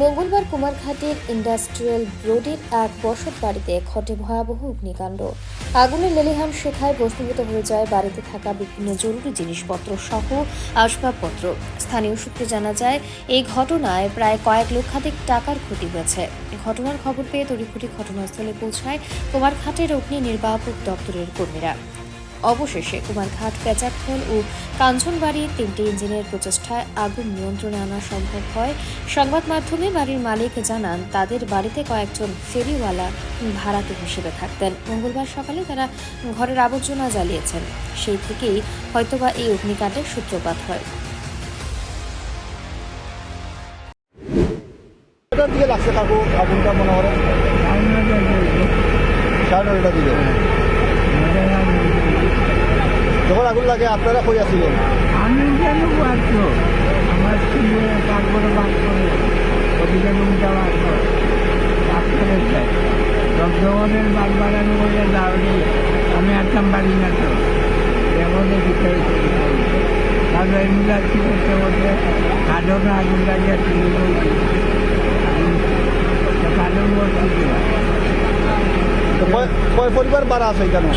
মঙ্গলবার কুমারঘাটের ইন্ডাস্ট্রিয়াল রোডের এক বসত বাড়িতে ঘটে ভয়াবহ অগ্নিকাণ্ড। আগুনের লেলিহান শেখায় ভস্মীভূত হয়ে যায় বাড়িতে থাকা বিভিন্ন জরুরি জিনিসপত্র সহ আসবাবপত্র। স্থানীয় সূত্রে জানা যায়, এই ঘটনায় প্রায় কয়েক লক্ষাধিক টাকার ক্ষতি হয়েছে। ঘটনার খবর পেয়ে তড়িঘড়ি ঘটনাস্থলে পৌঁছায় কুমারঘাটের অগ্নি নির্বাহক দপ্তরের কর্মীরা। অবশেষে কুমারঘাট পেঁচাখোল ও কাঞ্চনবাড়ির তিনটি ইঞ্জিনের প্রচেষ্টায় আগুন নিয়ন্ত্রণে আনা সম্ভব হয়। সংবাদ মাধ্যমে বাড়ির মালিক জানান তাদের বাড়িতে কয়েকজন ফেরিওয়ালা ভাড়াটে হিসেবে থাকতেন। মঙ্গলবার সকালে তারা ঘরের আবর্জনা জ্বালিয়েছেন। সেই থেকেই হয়তোবা এই অগ্নিকাণ্ডের সূত্রপাত হয়। কটার দিকে লাগছে কাকু আগুনটা মনে হয়। সাড়ে নয়টার দিকে? যখন আগুন লাগে, আপনারা কই আসছিলেন আমি পারছ আমার ছেলে তারপরে বাদ করে। করে যায়। রক্তবনের বাদ বাড়ানো বলে দাঁড়ি আমি আসতাম পারি না তো। এমন ভিতরে তারপরে এমনি করতে করতে কাঠও আগুন লাগিয়ে তুলে বলছি। তো কয়- পরিবার বাড়া আছে এখানে?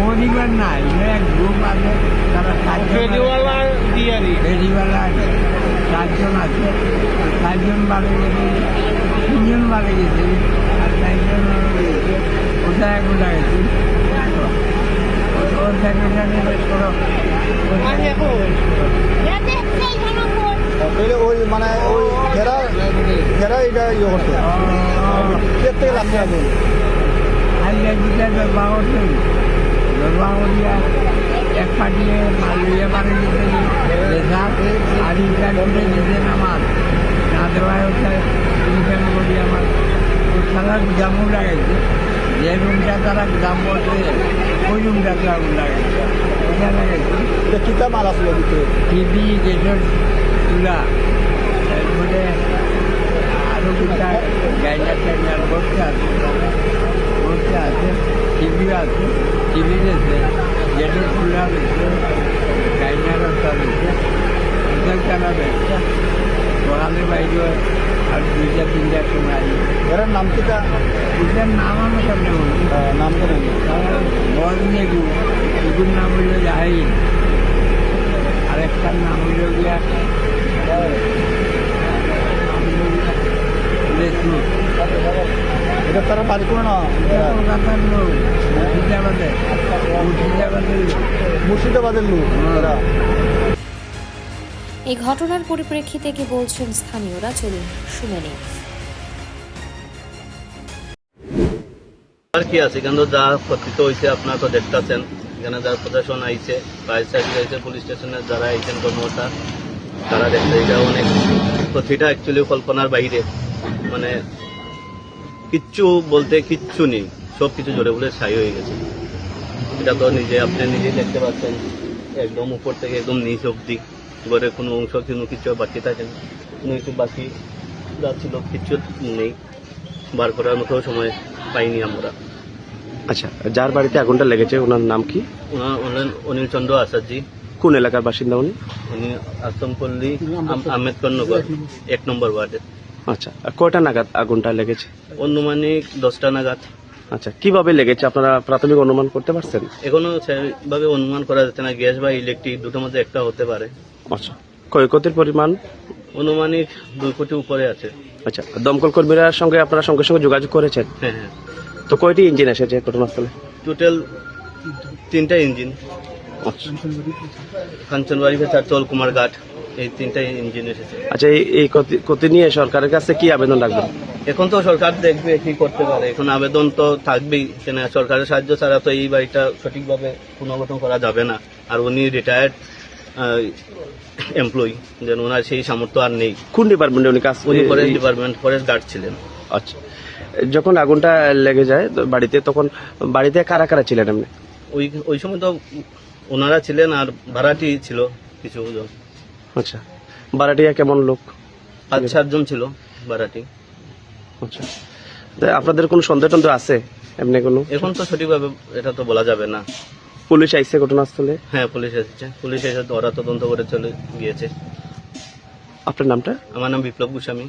পরিবার নাই এক গ্রুপ আছে তারা ফেরিওয়ালা ফেরিওয়ালা আছে চারজন আছে চারজন বাড়ি গেছে তিনজন বাড়ি গেছে আর চারজন ওটা এক ওটা গেছে। ওর সেক্রেটারি করো তাহলে ওই মানে ওই ঘেরা ঘেরা এটা ইয়ে করতে কে লাগছে আগুন আইয়া দিতে বাহতে বাহরিয়া এক পাটিয়ে মালিয়ে পারে দিতে দেখা আর ইটা করে দিতে নামাজ। না দেওয়া হচ্ছে ইনকাম করি আমার। তারা জামু লাগাইছে যে রুমটা তারা দাম বলছে ওই রুমটাতে আগুন লাগাইছে। ওটা লাগাইছে কিতা মাল আসলো ভিতরে? টিভি গেটের চুলা তারপরে আরও দুটা গাইনার টাইনার বসতে আছে। বসতে আছে টিভি আছে টিভি রয়েছে গেটের চুলা রয়েছে গাইনার একটা রয়েছে চানা রয়েছে সকালে বাইরে আর দুইটা তিনটার সময় এটার নাম কিতা এটার নাম আমার সামনে নাম তো নেই। বল নেগু এগুর নাম এটা তারা বাড়ি মুর্শিদাবাদের লোক এই ঘটনার পরিপ্রেক্ষিতে কি বলছেন স্থানীয়রা? চলুন শুনে নিন আর কি আছে? কিন্তু যা ক্ষতিত হয়েছে আপনারা তো দেখতেছেন। এখানে যার প্রশাসন আইছে ফায়ার সার্ভিস আইছে পুলিশ স্টেশনের যারা আইছেন কর্মকর্তা তারা দেখছে এটা অনেক। ক্ষতিটা অ্যাকচুয়ালি কল্পনার বাইরে। মানে কিচ্ছু বলতে কিচ্ছু নেই। সব কিছু জোরে বলে ছাই হয়ে গেছে। এটা তো নিজে আপনি নিজেই দেখতে পাচ্ছেন। একদম উপর থেকে একদম নিচ অব্দি ঘরের কোনো অংশ কোনো কিছু বাকি থাকে না। কোনো কিছু বাকি যা ছিল কিচ্ছু নেই। বার করার মতো সময় পাইনি আমরা। আচ্ছা যার বাড়িতে আগুনটা লেগেছে ওনার নাম কি? ওনার হলেন অনিল চন্দ্র আচার্যি কোন এলাকার বাসিন্দা উনি? উনি আশ্রমপল্লী আম্বেদকর নগর এক নম্বর ওয়ার্ডে আচ্ছা। আর কয়টা নাগাদ আগুনটা লেগেছে? অনুমানিক দশটা নাগাদ। আচ্ছা কীভাবে লেগেছে? আপনারা প্রাথমিক অনুমান করতে পারছেন? এখনও সেভাবে অনুমান করা যাচ্ছে না গ্যাস বা ইলেকট্রিক দুটোর মধ্যে একটা হতে পারে। আচ্ছা ক্ষয়ক্ষতির পরিমাণ? অনুমানিক দুই কোটি উপরে আছে। আচ্ছা দমকল কর্মীরা সঙ্গে আপনারা সঙ্গে সঙ্গে যোগাযোগ করেছেন? হ্যাঁ হ্যাঁ। তো কয়টি ইঞ্জিন এসেছে ঘটনাস্থলে? টোটাল তিনটা ইঞ্জিন। কাঞ্চনবাড়ি চারচল কুমারঘাট এই তিনটা ইঞ্জিন এসেছে। আচ্ছা এই ক্ষতি- নিয়ে সরকারের কাছে কি আবেদন রাখবেন? এখন তো সরকার দেখবে কি করতে পারে এখন আবেদন তো থাকবেই কেন সরকারের সাহায্য ছাড়া তো এই বাড়িটা সঠিকভাবে পুনর্গঠন করা যাবে না। আর উনি রিটায়ার্ড এমপ্লয়ি যেন ওনার সেই সামর্থ্য আর নেই। কোন ডিপার্টমেন্টে উনি কাজ উনি ফরেস্ট ডিপার্টমেন্ট ফরেস্ট গার্ড ছিলেন। আচ্ছা যখন আগুনটা লেগে যায় বাড়িতে তখন বাড়িতে কারা কারা ছিলেন এমনি ওই ওই সময় তো ওনারা ছিলেন আর ভাড়াটি ছিল কিছু জন। আচ্ছা। বাড়াটিয়া কেমন লোক? পাঁচ সাতজন ছিল ভাড়াটি আচ্ছা। তা আপনাদের কোনো সন্দেহ টন্দেহ আছে এমনি কোনো? এখন তো সঠিকভাবে এটা তো বলা যাবে না। পুলিশ আইসে ঘটনাস্থলে? হ্যাঁ পুলিশ এসেছে। পুলিশ এসে ওরা তদন্ত করে চলে গিয়েছে। আপনার নামটা? আমার নাম বিপ্লব গোস্বামী।